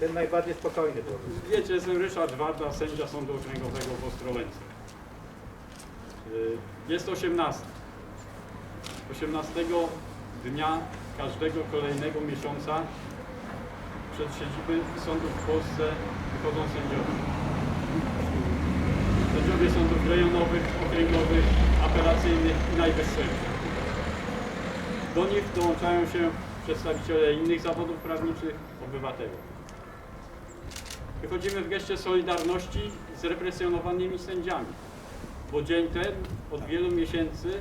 Ten najbardziej spokojny był. Wiecie, jestem Ryszard Warda, sędzia Sądu Okręgowego w Ostrołęce. Y, Jest 18. 18 dnia każdego kolejnego miesiąca przed siedziby sądów w Polsce wychodzą sędziowie. Sędziowie sądów rejonowych, okręgowych, apelacyjnych i najwyższych. Do nich dołączają się przedstawiciele innych zawodów prawniczych, obywateli. Wychodzimy w geście solidarności z represjonowanymi sędziami, bo dzień ten od wielu miesięcy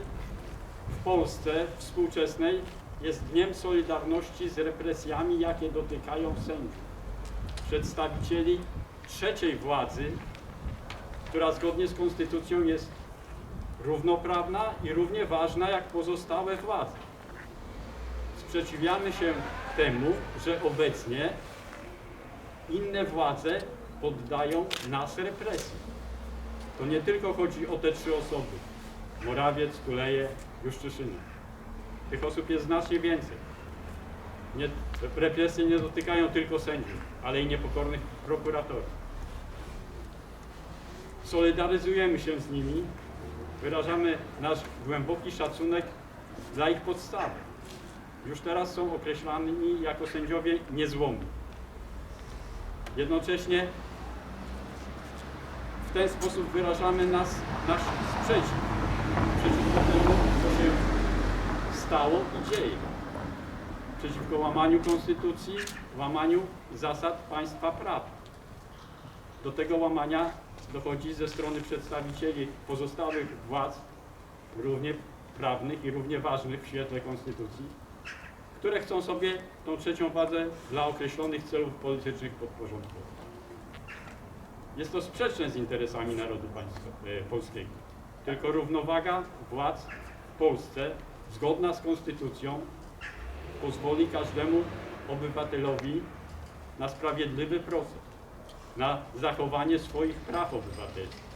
w Polsce współczesnej jest dniem solidarności z represjami, jakie dotykają sędziów, przedstawicieli trzeciej władzy, która zgodnie z konstytucją jest równoprawna i równie ważna jak pozostałe władze. Sprzeciwiamy się temu, że obecnie inne władze poddają nas represji. To nie tylko chodzi o te trzy osoby. Morawiec, Kuleje, Juszczyszyna. Tych osób jest znacznie więcej. Nie, represje nie dotykają tylko sędziów, ale i niepokornych prokuratorów. Solidaryzujemy się z nimi, wyrażamy nasz głęboki szacunek dla ich podstawy. Już teraz są określani jako sędziowie niezłomni. Jednocześnie w ten sposób wyrażamy nas, nasz sprzeciw przeciwko temu, co się stało i dzieje. Przeciwko łamaniu konstytucji, łamaniu zasad państwa prawa. Do tego łamania dochodzi ze strony przedstawicieli pozostałych władz, równie prawnych i równie ważnych w świetle konstytucji, które chcą sobie tą trzecią władzę dla określonych celów politycznych podporządkować. Jest to sprzeczne z interesami narodu państwa, e, polskiego. Tylko równowaga władz w Polsce, zgodna z konstytucją, pozwoli każdemu obywatelowi na sprawiedliwy proces, na zachowanie swoich praw obywatelskich,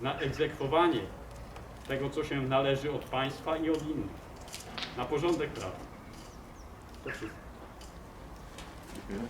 na egzekwowanie tego, co się należy od państwa i od innych, na porządek prawny. OK, 嗯